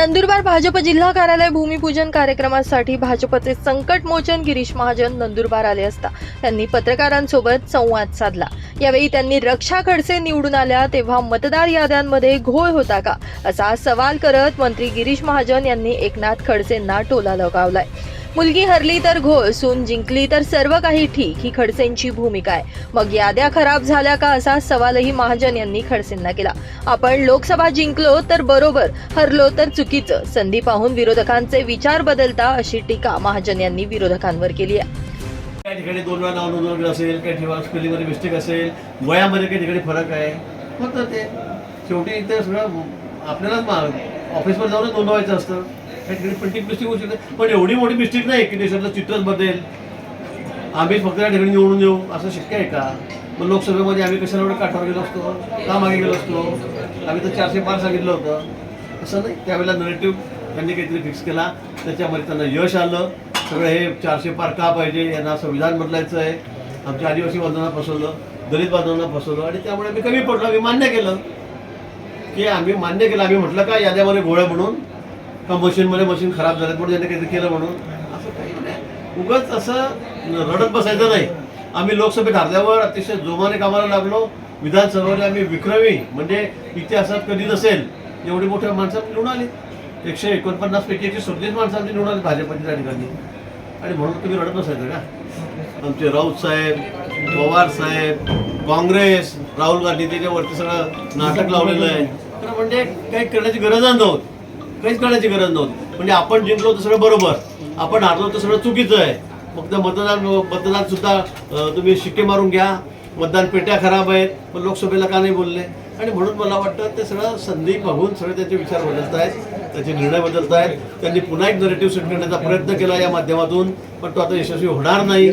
नंदुरबार भाजप जिल्हा कार्यालय भूमिपूजन कार्यक्रमासाठी भाजपचे संकट मोचन गिरीश महाजन नंदुरबार आले असता. त्यांनी पत्रकारांसोबत संवाद साधला. यावेळी त्यांनी रक्षा खडसे निवडून आल्या तेव्हा मतदार याद्यांमध्ये घोळ होता का? असा सवाल करत मंत्री गिरीश महाजन यांनी एकनाथ खडसेंना टोला लगावलाय. मुलगी हरली तर घोळ सून जिंकली तर सर्व काही ठीक ही खडसेंची भूमिका आहे. मग याद्या खराब झाल्या का असा सवालही महाजन यांनी खडसेंना केला. आपण लोकसभा जिंकलो तर बरोबर हरलो तर चुकीचं. संधी पाहून विरोधकांचे विचार बदलता अशी टीका महाजन यांनी विरोधकांवर केली आहे. काही ठिकाणी दोन वेळा नाव नोंदवलं असेल काही ठिकाणी स्पेलिंगमध्ये मिस्टेक असेल वयामध्ये काही ठिकाणी फरक आहे. फक्त ते शेवटी इथे सगळं आपल्यालाच ऑफिसवर जाऊनच नोंदवायचं असतं. काही प्रिंटिंग मिस्टेक होऊ शकते पण एवढी मोठी मिस्टेक नाही की देशातलं चित्रच बदलेल. आम्ही फक्त त्या ठिकाणी निवडून येऊ असं शक्य आहे का? मग लोकसभेमध्ये आम्ही कशाला एवढं काठावर गेलो असतो? का मागे गेलो असतो? आम्ही तर चारशे पार सांगितलं होतं. असं नाही. त्यावेळेला नरेटिव्ह त्यांनी काहीतरी फिक्स केला. त्याच्यामध्ये त्यांना यश आलं. सगळं हे चारशे पार का पाहिजे? यांना संविधान बदलायचं आहे. आमच्या आदिवासी बांधवांना फसवलं दलित बांधवांना फसवलं आणि त्यामुळे आम्ही कमी पडलो. आम्ही मान्य केलं. ते आम्ही मान्य केलं. आम्ही म्हटलं का याद्यामध्ये गोळ्या म्हणून का मशीनमध्ये मशीन खराब झालं म्हणून त्यांनी काहीतरी केलं म्हणून. असं काही नाही. उगाच असं रडत बसायचं नाही. आम्ही लोकसभेत हरल्यावर अतिशय जोमाने कामाला लागलो. विधानसभेमध्ये आम्ही विक्रमी म्हणजे इतिहासात कधी नसेल एवढी मोठ्या माणसं निवडून आली. एकशे एकोणपन्नास पैकी एकशे सदतीस माणसं आमची निवडून आली भाजपच्या त्या ठिकाणी. आणि म्हणून तुम्ही रडत बसायचं का? आमचे राऊत साहेब पवार साहेब काँग्रेस राहुल गांधी त्याच्यावरती सगळं नाटक लावलेलं आहे. तर म्हणजे काही करण्याची गरज नव्हती. काहीच करण्याची गरज नव्हती. म्हणजे आपण जिंकलो तर सगळं बरोबर. आपण हारलो तर सगळं चुकीचं आहे. फक्त मतदान मतदान सुद्धा तुम्ही शिक्के मारून घ्या. मतदान पेट्या खराब आहेत. पण लोकसभेला का नाही बोलले? आणि म्हणून मला वाटतं ते सगळं संधी बघून सगळे त्याचे विचार बदलत आहेत. त्याचे निर्णय बदलत आहेत. त्यांनी पुन्हा एक नरेटिव्ह सेट करण्याचा प्रयत्न केला या माध्यमातून. पण तो आता यशस्वी होणार नाही.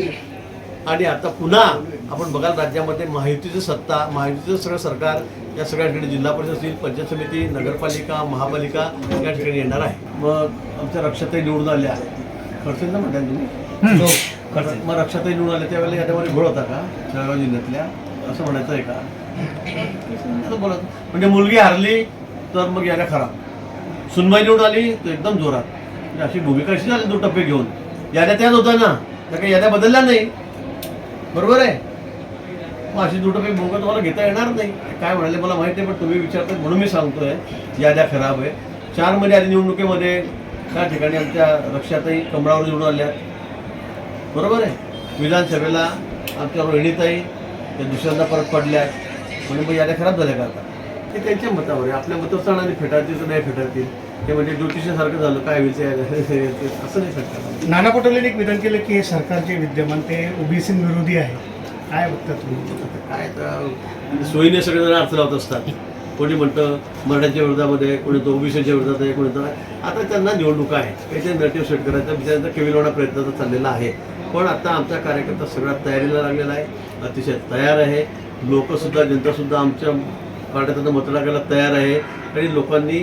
आणि आता पुन्हा आपण बघाल राज्यामध्ये महायुतीची सत्ता महायुतीचं सगळं सरकार या सगळ्या ठिकाणी जिल्हा परिषद असतील पंचायत समिती नगरपालिका महापालिका या ठिकाणी येणार आहे. मग आमच्या रक्षाताई निवडून आल्या. खडसेंना म्हणताय तुम्ही? खडसे. मग रक्षाताई निवडून आल्या त्यावेळेला याच्यामध्ये घोळ होता का? जळगाव जिल्ह्यातल्या? असं म्हणायचं आहे का? बोलत. म्हणजे मुलगी हारली तर मग याला खराब. सुनबाई निवडून आली तर एकदम जोरात. म्हणजे अशी भूमिका अशी झाली दोन टप्पे घेऊन? याद्या त्याच होत्या ना. त्या काही याद्या बदलल्या नाही. बरोबर आहे. मग अशी दुटं काही भूमिका तुम्हाला घेता येणार नाही. काय म्हणाले मला माहिती आहे पण तुम्ही विचारताय म्हणून मी सांगतोय. याद्या खराब आहे. चारमध्ये आधी निवडणुकीमध्ये. त्या ठिकाणी आमच्या रक्षाताई कमळावर निवडून आल्या बरोबर आहे. विधानसभेला आमच्या रोहिणीताई त्या दुसऱ्यांदा परत पडल्या म्हणजे मग याद्या खराब झाल्या का आता? ते त्यांच्या मतावर आहे. आपल्या मतावर आणि फेटाळतील तर नाही फेटाळतील? ते म्हणजे ज्योतिषासारखं झालं काय ते असं नाही फेटणार नाना पटोलेंनी एक विधान केलं की हे सरकार जे विद्यमान ते ओबीसी विरोधी आहे. काय बघता तुम्ही? काय तर सोयीने सगळेजण अर्थ लावत असतात. कोणी म्हणतं मराठ्यांच्या विरोधामध्ये कोणी तो ओबीसीच्या विरोधात आहे कोणी तर आता त्यांना निवडणुका आहे. काहीतरी नरेटिव्ह सेट करायचा बिचारांचा केविलवाणा प्रयत्न तर चाललेला आहे. पण आता आमचा कार्यकर्ता सगळ्यात तयारीला लागलेला आहे. अतिशय तयार आहे. लोकसुद्धा जनतासुद्धा आमच्या पार्ट्यात मत टाकायला तयार आहे. आणि लोकांनी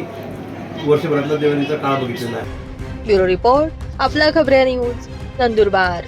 वर्षभरातला देवणीचा काळ बघितलेला आहे. ब्युरो रिपोर्ट आपला खबऱ्या न्यूज नंदुरबार.